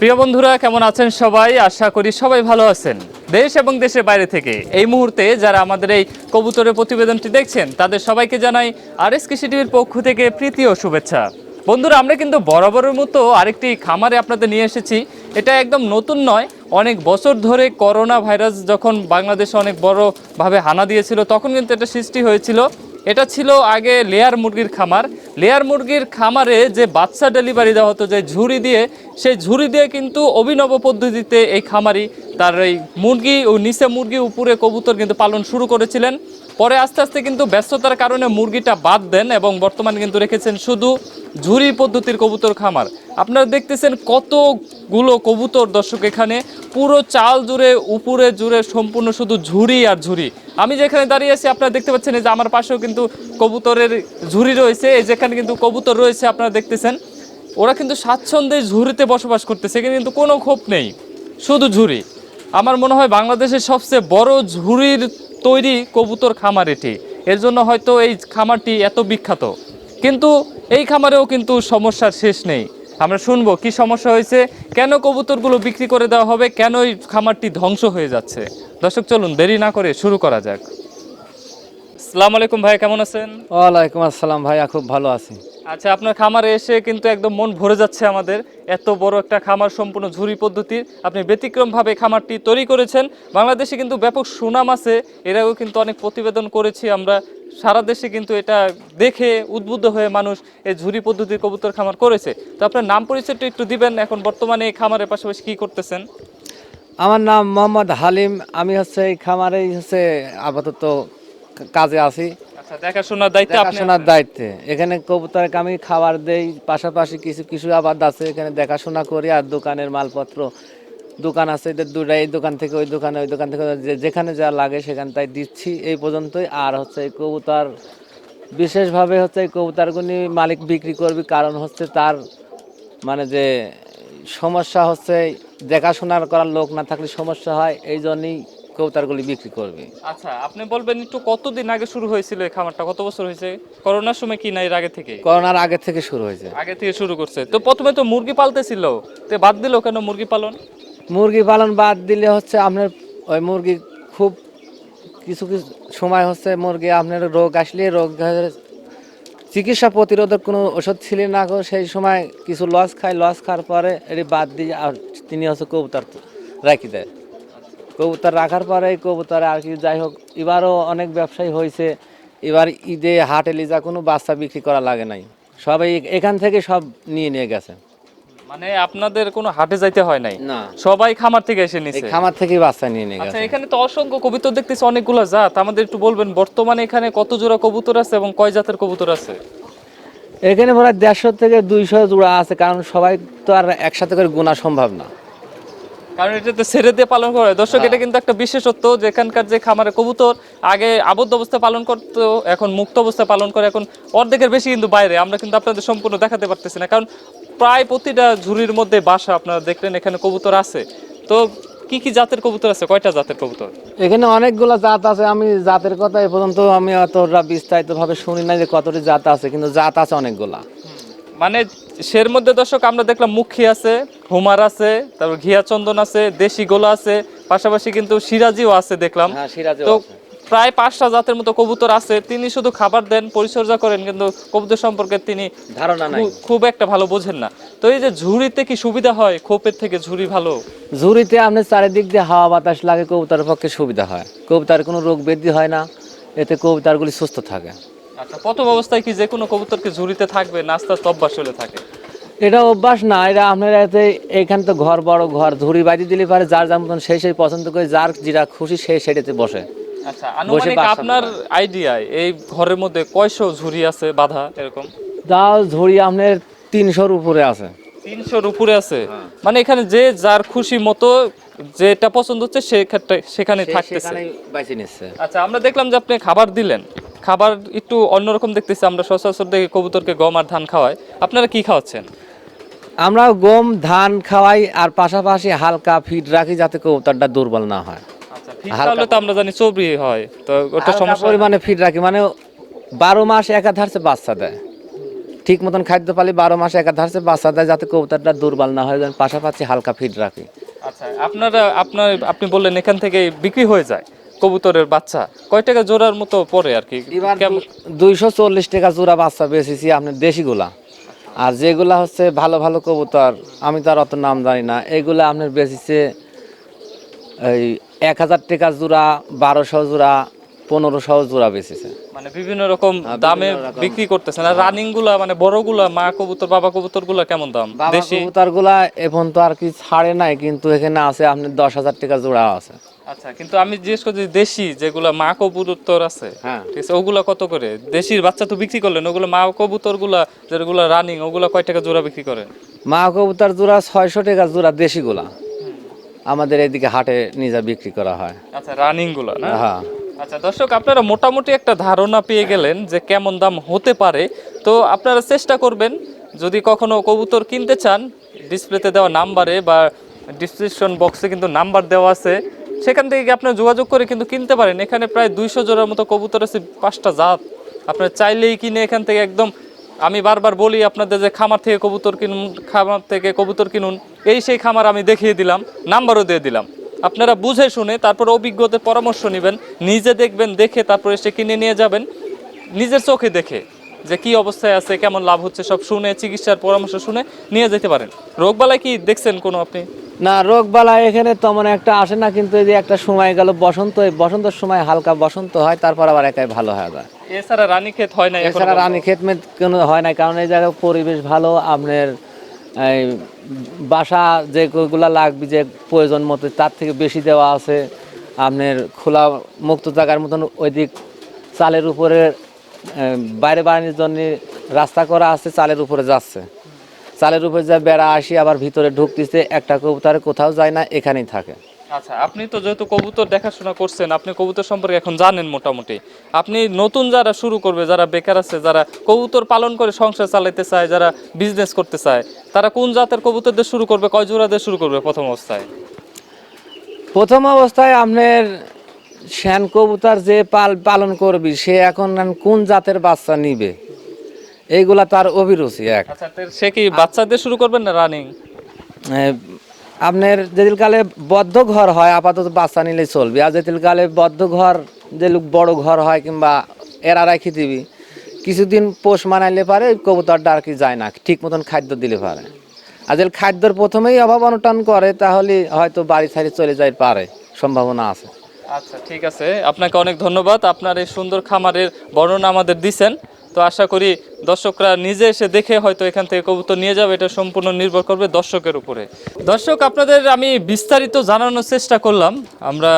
প্রিয় বন্ধুরা, কেমন আছেন সবাই? আশা করি সবাই ভালো আছেন। দেশ এবং দেশের বাইরে থেকে এই মুহূর্তে যারা আমাদের এই কবুতরের প্রতিবেদনটি দেখছেন, তাদের সবাইকে জানাই আর এস কৃষি টিভির পক্ষ থেকে প্রীতি ও শুভেচ্ছা। বন্ধুরা, আমরা কিন্তু বরাবরের মতো আরেকটি খামারে আপনাদের নিয়ে এসেছি। এটা একদম নতুন নয়, অনেক বছর ধরে করোনা ভাইরাস যখন বাংলাদেশে অনেক বড়ভাবে হানা দিয়েছিল, তখন কিন্তু এটা সৃষ্টি হয়েছিল। এটা ছিল আগে লেয়ার মুরগির খামার। লেয়ার মুরগির খামারে যে বাচ্চা ডেলিভারি দেওয়া হতো, যে ঝুড়ি দিয়ে, সেই ঝুড়ি দিয়ে কিন্তু অভিনব পদ্ধতিতে এই খামারি তার এই মুরগি ও নিচে মুরগি উপরে কবুতর কিন্তু পালন শুরু করেছিলেন। পরে আস্তে আস্তে কিন্তু ব্যস্ততার কারণে মুরগিটা বাদ দেন এবং বর্তমানে কিন্তু রেখেছেন শুধু ঝুড়ি পদ্ধতির কবুতর খামার। আপনারা দেখতেছেন কতগুলো কবুতর দর্শক এখানে। পুরো চাল জুড়ে, উপরে জুড়ে সম্পূর্ণ শুধু ঝুড়ি আর ঝুড়ি। আমি যেখানে দাঁড়িয়ে আছি, আপনারা দেখতে পাচ্ছেন যে আমার পাশেও কিন্তু কবুতরের ঝুড়ি রয়েছে। এই যেখানে কিন্তু কবুতর রয়েছে, আপনারা দেখতেছেন। ওরা কিন্তু স্বাচ্ছন্দ্যে ঝুড়িতে বসবাস করতেছে কিন্তু কোনো ক্ষোভ নেই, শুধু ঝুড়ি। আমার মনে হয় বাংলাদেশের সবচেয়ে বড় ঝুড়ির তৈরি কবুতর খামার এটি। এর জন্য হয়তো এই খামারটি এত বিখ্যাত। কিন্তু এই খামারেও কিন্তু সমস্যার শেষ নেই। আমরা শুনব কি সমস্যা হয়েছে, কেন কবুতরগুলো বিক্রি করে দেওয়া হবে, কেন এই খামারটি ধ্বংস হয়ে যাচ্ছে। দর্শক, চলুন দেরি না করে শুরু করা যাক। আসসালামু আলাইকুম ভাই, কেমন আছেন? ওয়ালাইকুম আসসালাম ভাইয়া, খুব ভালো আছি। আচ্ছা আপনার খামারে এসে কিন্তু একদম মন ভরে যাচ্ছে আমাদের। এত বড় একটা খামার সম্পূর্ণ ঝুরি পদ্ধতির। আপনি ব্যতিক্রমভাবে খামারটি তৈরি করেছেন। বাংলাদেশে কিন্তু ব্যাপক সুনাম আছে। এর আগেও কিন্তু অনেক প্রতিবেদন করেছি আমরা। সারা দেশে কিন্তু এটা দেখে উদ্বুদ্ধ হয়ে মানুষ এই ঝুরি পদ্ধতির কবুতর খামার করেছে। তো আপনার নাম পরিচয়টা একটু দিবেন। এখন বর্তমানে এই খামারের পাশাপাশি কি করতেছেন? আমার নাম মোহাম্মদ হালিম। আমি হচ্ছে এই খামারেই হচ্ছে আপাতত কাজে আছি। আচ্ছা দেখাশোনার দায়িত্ব দেখাশোনার দায়িত্বে। এখানে কবুতরকে আমি খাবার দেই পাশাপাশি কিছু কিছু আবাদ আছে এখানে দেখাশোনা করি আর দোকানের মালপত্র দোকান আছে এদের দুটা এই দোকান থেকে ওই দোকানে ওই দোকান থেকে যেখানে যা লাগে সেখান তাই দিচ্ছি এই পর্যন্তই। আর হচ্ছে এই কবুতর বিশেষভাবে হচ্ছে এই কবুতরগুলি মালিক বিক্রি করবি কারণ হচ্ছে তার মানে যে সমস্যা হচ্ছে দেখাশোনার করার লোক না থাকলে সমস্যা হয় এই জন্যই কবুতরগুলি বিক্রি করবে। আচ্ছা আপনি বলবেন একটু কতদিন আগে শুরু হয়েছিল এই খামারটা? কত বছর হয়েছে? করোনার সময় কি না এর আগে থেকে? করোনার আগে থেকে শুরু হয়েছে। আগে থেকে শুরু করছে। তো প্রথমে তো মুরগি পালতেছিল। তো বাদ দিল কেন মুরগি পালন? মুরগি পালন বাদ দিলে হচ্ছে আপনার ওই মুরগি খুব কিছু কিছু সময় হচ্ছে মুরগি আপনার রোগ আসলে রোগ চিকিৎসা প্রতিরোধক কোনো ওষুধ ছিল না গো। সেই সময় কিছু লস খায় লস খাওয়ার পরে এটি বাদ দিয়ে আর তিনি হচ্ছে কবুতর রাখি দেয়। কবুতর রাখার পরে কবুতরে আর কি যাই হোক এবারও অনেক ব্যবসায়ী হয়েছে। এবার ঈদে হাটে লিজা কোনো বাচ্চা বিক্রি করা লাগে নাই। সবাই এখান থেকে সব নিয়ে নিয়ে গেছে। মানে আপনাদের কোনো হাটে যাইতে হয় নাই? না। সবাই খামার থেকে এসে নিছে? খামার থেকেই বাচ্চা নিয়ে নিয়ে আচ্ছা গেছে। এখানে তো অসংখ্য কবুতর দেখতেছি অনেকগুলো জাত। আমাদের একটু বলবেন বর্তমানে এখানে কত জোড়া কবুতর আছে এবং কয় জাতের কবুতর আছে? এখানে প্রায় দেড়শো থেকে দুইশো জোড়া আছে কারণ সবাই তো আর একসাথে করে গোনা সম্ভব না। কারণ এটা তো ছেড়ে দিয়ে পালন করে দর্শক এটা কিন্তু একটা বিশেষত্ব যেখানকার যে খামারে কবুতর আগে আবদ্ধ অবস্থায় পালন করতো এখন মুক্ত অবস্থায় পালন করে এখন অর্ধেকের বেশি কিন্তু বাইরে। আমরা কিন্তু আপনাদের সম্পূর্ণ দেখাতে পারতেছি না কারণ প্রায় প্রতিটা ঝুড়ির মধ্যে বাসা আপনারা দেখলেন এখানে কবুতর আছে। তো কি কি জাতের কবুতর আছে? কয়টা জাতের কবুতর? এখানে অনেকগুলো জাত আছে আমি জাতের কথা এ পর্যন্ত আমি অতটা বিস্তারিত ভাবে শুনি না যে কতটি জাত আছে কিন্তু জাত আছে অনেকগুলা। মানে সের মধ্যে দর্শক আমরা দেখলাম মুখী আছে হুমার আছে তারপর ঘিয়া চন্দন আছে দেশি গোলা আছে পাশাপাশি কিন্তু সিরাজিও আছে দেখলাম। হ্যাঁ তো প্রায় পাঁচটা জাতের মতো কবুতর আছে তিনি শুধু খাবার দেন পরিচর্যা করেন কিন্তু কবুতর সম্পর্কে তিনি ধারণা নাই। খুব একটা ভালো বোঝেন না। তো এই যে ঝুড়িতে কি সুবিধা হয়? খোপের থেকে ঝুড়ি ভালো? ঝুড়িতে আপনি চারিদিক দিয়ে হাওয়া বাতাস লাগে কবুতরের পক্ষে সুবিধা হয়। কবুতর কোনো রোগ বৃদ্ধি হয় না এতে কবুতরগুলি সুস্থ থাকে। আচ্ছা প্রথম অবস্থায় কি যে কোনো কবুতরকে ঝুড়িতে থাকবে না আস্তে আস্তে অভ্যাস হলে থাকে? এটা অভ্যাস না এটা আপনার এতে তো ঘর বড় ঘর ঝুড়ি বাজি দিলে পারে যার যার মতন সেই সেই পছন্দ করে যার যেটা খুশি সেই সেটাতে বসে। আচ্ছা আনুমানিক আপনার আইডিয়ায় এই ঘরের মধ্যে কয়শো ঝুড়ি আছে বাধা এরকম? ঝুড়ি আপনার তিনশোর উপরে আছে। তিনশোর উপরে আছে? মানে এখানে যে যার খুশি মতো যেটা পছন্দ হচ্ছে সেক্ষেত্রে সেখানে থাকতেছে। আচ্ছা আমরা দেখলাম যে আপনি খাবার দিলেন। খাবার একটু অন্যরকম দেখতেছি আমরা সচরাচর দেখি কবুতরকে গম আর ধান খাওয়াই আপনারা কি খাওয়াচ্ছেন? আমরা গম ধান খাওয়াই আর পাশাপাশি হালকা ফিট রাখি যাতে কবুতরটা দুর্বল না হয়। আচ্ছা তাহলে তো আমরা জানি চবরি হয় তো ওটা সমস্যা পরিমাণে ফিট রাখি মানে বারো মাস বাচ্চা দেয়। ঠিক মতন খাদ্য পালি বারো মাসে একাধারসে বাচ্চা দেয় যাতে কবুতরটা দুর্বল না হয় পাশাপাশি হালকা ফিট রাখি। আচ্ছা আপনারা আপনার আপনি বললেন এখান থেকে বিক্রি হয়ে যায়। কবুতরের বাচ্চা। কয় টাকা জোড়ার মতো পড়ে আর কি? দুইশো চল্লিশ টাকা জোড়া বাচ্চা বেচেছি আপনার দেশিগুলা। আর যেগুলা হচ্ছে ভালো ভালো কবুতর আমি তো আর অত নাম জানি না এগুলা আপনার বেচেছে এই এক হাজার টাকা জোড়া বারোশো জোড়া পনেরোশো জোড়া বেচেছে। মানে বিভিন্ন রকম হ্যাঁ, দামে বিক্রি করতেছেন আর রানিংগুলা মানে বড়গুলা মা কবুতর বাবা কবুতরগুলা কেমন দাম? বাবা দেশি? কবুতরগুলা এখন তো আর কি ছাড়ে নাই কিন্তু এখানে আছে আপনার দশ হাজার টাকা জোড়া আছে। আচ্ছা কিন্তু আমি জিজ্ঞেস করছি দেশি যেগুলা মা কবুতর আছে হ্যাঁ। ঠিক আছে ওগুলা কত করে? দেশির বাচ্চা তো বিক্রি করলেন ওগুলো মা কবুতরগুলা যেগুলো রানিং ওগুলা কয় টাকা জোড়া বিক্রি করেন মা কবুতর জোড়া ছয়শো টাকা জোড়া দেশিগুলা। আমাদের এদিকে হাটে নিজে বিক্রি করা হয়। আচ্ছা রানিংগুলা না? হ্যাঁ। আচ্ছা দর্শক আপনারা মোটামুটি একটা ধারণা পেয়ে গেলেন যে কেমন দাম হতে পারে। তো আপনারা চেষ্টা করবেন যদি কখনো কবুতর কিনতে চান ডিসপ্লেতে দেওয়া নাম্বারে বা ডিসক্রিপশন বক্সে কিন্তু নাম্বার দেওয়া আছে। সেখান থেকে আপনারা যোগাযোগ করে কিন্তু কিনতে পারেন? এখানে প্রায় দুইশো জোড়ার মতো কবুতর আছে, পাঁচটা জাত। আপনারা চাইলেই কিনে এখান থেকে একদম, আমি বারবার বলি আপনাদের যে খামার থেকে কবুতর কিনুন, খামার থেকে কবুতর কিনুন, এই সেই খামার আমি দেখিয়ে দিলাম, নাম্বারও দিয়ে দিলাম। আপনারা বুঝে শুনে তারপর অভিজ্ঞদের পরামর্শ নেবেন, নিজে দেখবেন, দেখে তারপর এসে কিনে নিয়ে যাবেন, নিজের চোখে দেখে। যে কি অবস্থায় আছে কেমন লাভ হচ্ছে সব শুনে চিকিৎসার পরামর্শ শুনে নিয়ে যেতে পারেন। রোগবালাই কি দেখছেন কোনো আপনি? না রোগ বালা এখানে তেমন একটা আসে না কিন্তু এই যে একটা সময় গেল বসন্ত এই বসন্তের সময় হালকা বসন্ত হয় তারপর আবার একাই ভালো হয়ে যায় এছাড়া রানী ক্ষেত হয় না এছাড়া রানী ক্ষেত কোনো হয় না কারণ এই জায়গায় পরিবেশ ভালো আপনার এই বাসা যেগুলা লাগবে যে প্রয়োজন মতো তার থেকে বেশি দেওয়া আছে। আপনার খোলা মুক্ত জায়গার মতন ওই দিক চালের উপরে বাইরে বাড়ানোর জন্য রাস্তা করা আছে চালের উপরে যাচ্ছে। চালের উপরে যা বেড়া আসি আবার ভিতরে ঢুকতেছে একটা কবুতরে কোথাও যায় না এখানেই থাকে। আচ্ছা আপনি তো যেহেতু কবুতর দেখাশোনা করছেন আপনি কবুতর সম্পর্কে এখন জানেন মোটামুটি। আপনি নতুন যারা শুরু করবে যারা বেকার আছে যারা কবুতর পালন করে সংসার চালাতে চায় যারা বিজনেস করতে চায় তারা কোন জাতের কবুতর দিয়ে শুরু করবে কয় জোড়া দিয়ে শুরু করবে প্রথম অবস্থায়? প্রথম অবস্থায় আপনার শ্যান কবুতর যে পাল পালন করবি সে এখন কোন জাতের বাচ্চা নিবে? এইগুলা তার অভিরুচি এক। আচ্ছা সে কি বাচ্চা দিয়ে শুরু করবেন না রানিং আপনার যেদিন কালে বদ্ধ ঘর হয় আপাতত বাচ্চা নিলে চলবে। আর যেদিন কালে বদ্ধ ঘর যে লোক বড় ঘর হয় কিংবা এরা রাখি দিবি কিছুদিন পোষ মানাইলে পারে ওই কবুতরটা আর কি যায় না ঠিক মতন খাদ্য দিলে পারে। আর যদি খাদ্যর প্রথমেই অভাব অনটন করে তাহলে হয়তো বাড়ি ছাড়ি চলে যায় পারে সম্ভাবনা আছে। আচ্ছা ঠিক আছে। আপনাকে অনেক ধন্যবাদ। আপনার এই সুন্দর খামারের বর্ণনা আমাদের দিছেন। তো আশা করি দর্শকরা নিজে এসে দেখে হয়তো এখান থেকে কবুতর নিয়ে যাবে। এটা সম্পূর্ণ নির্ভর করবে দর্শকের উপরে। দর্শক, আপনাদের আমি বিস্তারিত জানানোর চেষ্টা করলাম। আমরা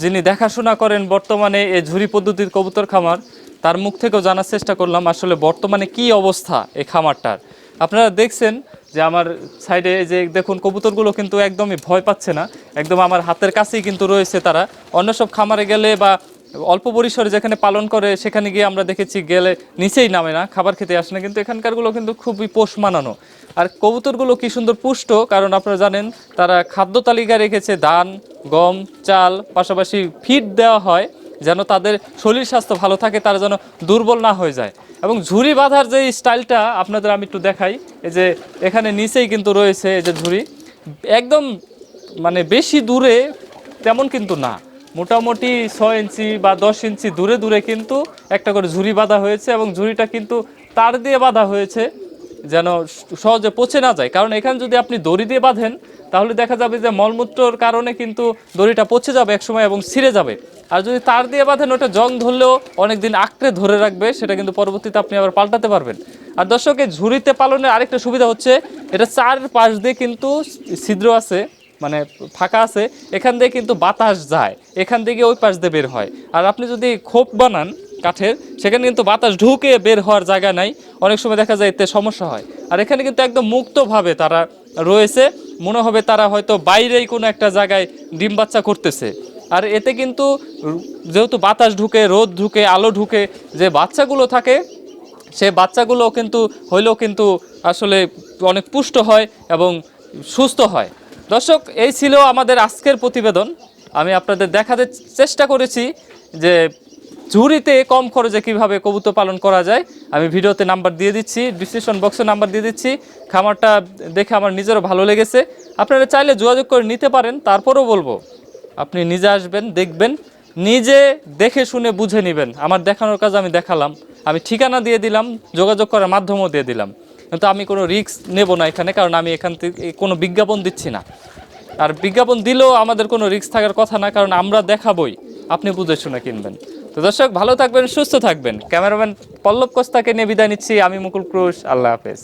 যিনি দেখাশোনা করেন বর্তমানে এই ঝুরি পদ্ধতির কবুতর খামার, তার মুখ থেকেও জানার চেষ্টা করলাম আসলে বর্তমানে কি অবস্থা এই খামারটার। আপনারা দেখছেন যে আমার সাইডে যে দেখুন, কবুতরগুলো কিন্তু একদমই ভয় পাচ্ছে না। একদম আমার হাতের কাছেই কিন্তু রয়েছে তারা। অন্য সব খামারে গেলে বা অল্প পরিসরে যেখানে পালন করে, সেখানে গিয়ে আমরা দেখেছি গেলে নিচেই নামে না, খাবার খেতে আসে না। কিন্তু এখানকারগুলো কিন্তু খুবই পোষ মানানো। আর কবুতরগুলো কি সুন্দর পুষ্ট, কারণ আপনারা জানেন, তারা খাদ্য তালিকা রেখেছে ধান, গম, চাল, পাশাপাশি ফিড দেওয়া হয়, যেন তাদের শরীর স্বাস্থ্য ভালো থাকে, তারা যেন দুর্বল না হয়ে যায়। এবং ঝুড়ি বাঁধার যে স্টাইলটা আপনাদের আমি একটু দেখাই, এই যে এখানে নিচেই কিন্তু রয়েছে এই যে ঝুড়ি। একদম মানে বেশি দূরে তেমন কিন্তু না। মোটামুটি ছয় ইঞ্চি বা দশ ইঞ্চি দূরে দূরে কিন্তু একটা করে ঝুড়ি বাঁধা হয়েছে এবং ঝুড়িটা কিন্তু তার দিয়ে বাঁধা হয়েছে। যেন সহজে পচে না যায়। কারণ এখানে যদি আপনি দড়ি দিয়ে বাঁধেন, তাহলে দেখা যাবে যে মলমূত্রর কারণে কিন্তু দড়িটা পচে যাবে একসময় এবং ছিঁড়ে যাবে। আর যদি তার দিয়ে বাঁধেন, ওটা জং ধরলেও অনেকদিন আঁকড়ে ধরে রাখবে, সেটা কিন্তু পরবর্তীতে আপনি আবার পাল্টাতে পারবেন। আর দর্শক, এই ঝুড়িতে পালনের আরেকটা সুবিধা হচ্ছে, এটা চার পাশ দিয়ে কিন্তু ছিদ্র আছে মানে ফাঁকা আছে, এখান দিয়ে কিন্তু বাতাস যায়, এখান থেকে ওই পাশ দিয়ে বের হয়। আর আপনি যদি খোপ বানান কাঠের, সেখানে কিন্তু বাতাস ঢুকে বের হওয়ার জায়গা নাই। অনেক সময় দেখা যায় এতে সমস্যা হয়। আর এখানে কিন্তু একদম মুক্তভাবে তারা রয়েছে। মনে হবে তারা হয়তো বাইরেই কোনো একটা জায়গায় ডিম বাচ্চা করতেছে। আর এতে কিন্তু যেহেতু বাতাস ঢুকে, রোদ ঢুকে, আলো ঢুকে যে বাচ্চাগুলো থাকে, সে বাচ্চাগুলো কিন্তু হইলেও কিন্তু আসলে অনেক পুষ্ট হয় এবং সুস্থ হয়। দর্শক, এই ছিল আমাদের আজকের প্রতিবেদন। আমি আপনাদের দেখাতে চেষ্টা করেছি যে ঝুড়িতে কম খরচে কীভাবে কবুতর পালন করা যায়, আমি ভিডিওতে নাম্বার দিয়ে দিচ্ছি ডিসক্রিপশন বক্সে নাম্বার দিয়ে দিচ্ছি। খামারটা দেখে আমার নিজেরও ভালো লেগেছে। আপনারা চাইলে যোগাযোগ করে নিতে পারেন, তারপরও বলব, আপনি নিজে আসবেন, দেখবেন, নিজে দেখে শুনে বুঝে নেবেন। আমার দেখানোর কাজ আমি দেখালাম, আমি ঠিকানা দিয়ে দিলাম, যোগাযোগ করার মাধ্যমও দিয়ে দিলাম। কিন্তু আমি কোনো রিস্ক নেব না এখানে, কারণ আমি এখান থেকে কোনো বিজ্ঞাপন দিচ্ছি না। আর বিজ্ঞাপন দিলেও আমাদের কোনো রিস্ক থাকার কথা না, কারণ আমরা দেখাবই, আপনি বুঝে শুনে কিনবেন। তো দর্শক, ভালো থাকবেন, সুস্থ থাকবেন। ক্যামেরাম্যান পল্লব কোস্তাকে নিয়ে বিদায় নিচ্ছি। আমি মুকুল ক্রুশ। আল্লাহ হাফেজ।